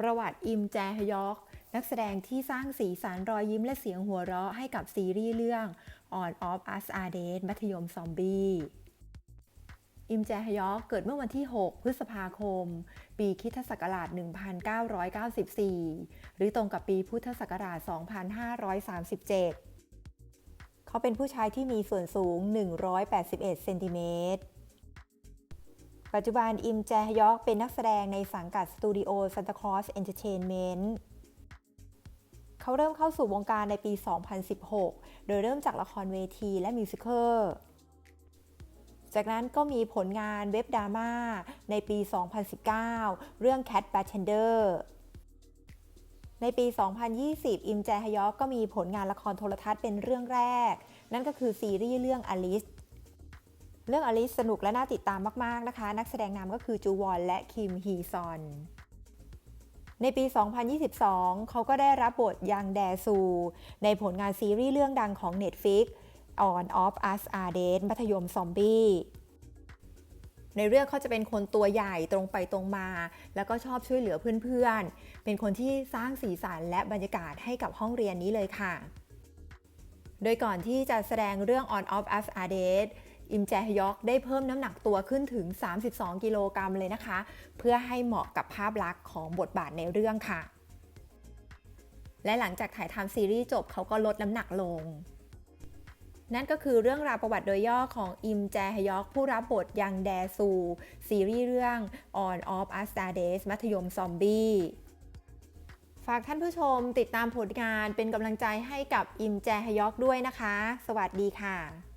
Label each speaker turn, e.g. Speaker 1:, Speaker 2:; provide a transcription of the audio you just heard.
Speaker 1: ประวัติอิมแจฮยอก นักแสดงที่สร้างสีสันรอยยิ้มและเสียงหัวเราะให้กับซีรีส์เรื่อง On of Us Are Dead มัธยมซอมบี้อิมแจฮยอกเกิดเมื่อวันที่ 6 พฤษภาคม ปีคริสตศักราช 1994 หรือตรงกับปีพุทธศักราช 2537 เขาเป็นผู้ชายที่มีส่วนสูง 181 เซนติเมตร ปัจจุบันอิมแจฮยอกเป็นนักแสดงในสังกัดสตูดิโอซันตาคลอสเอนเตอร์เทนเมนต์เขาเริ่มเข้าสู่วงการในปี 2016 โดยเริ่มจากละครเวทีและมิวสิควลจากนั้นก็มีผลงานเว็บดราม่าในปี 2019 เรื่อง Cat Bartender ในปี 2020 อิมแจฮยอกก็มีผลงานละครโทรทัศน์เป็นเรื่องแรก นั่นก็คือซีรีส์เรื่อง Alice เรื่อง Alice สนุกและน่าติดตามมาก ๆ นะคะ นักแสดงนำก็คือจูวอนและคิมฮีซอน ในปี 2022 เขาก็ได้รับบทยังแดซู ในผลงานซีรีส์เรื่องดังของ Netflix On of Us Are Dead มัธยมซอมบี้ในเรื่องเขาจะเป็นคนตัวใหญ่ตรงไปตรงมา แล้วก็ชอบช่วยเหลือเพื่อนๆ เป็นคนที่สร้างสีสันและบรรยากาศให้กับห้องเรียนนี้เลยค่ะ โดยก่อนที่จะแสดงเรื่อง On of Us Are Dead อิมแจฮยอกได้เพิ่มน้ำหนักตัวขึ้นถึง 32 กิโลกรัมเลยนะคะ เพื่อให้เหมาะกับภาพลักษณ์ของบทบาทในเรื่องค่ะ และหลังจากถ่ายทำซีรีส์จบเขาก็ลดน้ำหนักลง นั่นก็คือเรื่องราวประวัติโดยย่อของอิมแจฮยอกผู้รับบทยังแดซู ซีรีส์เรื่อง On of Us Are Days มัธยมซอมบี้ฝากท่านผู้ชมติดตามผลงานเป็นกำลังใจให้กับอิมแจฮยอกด้วยนะคะ สวัสดีค่ะ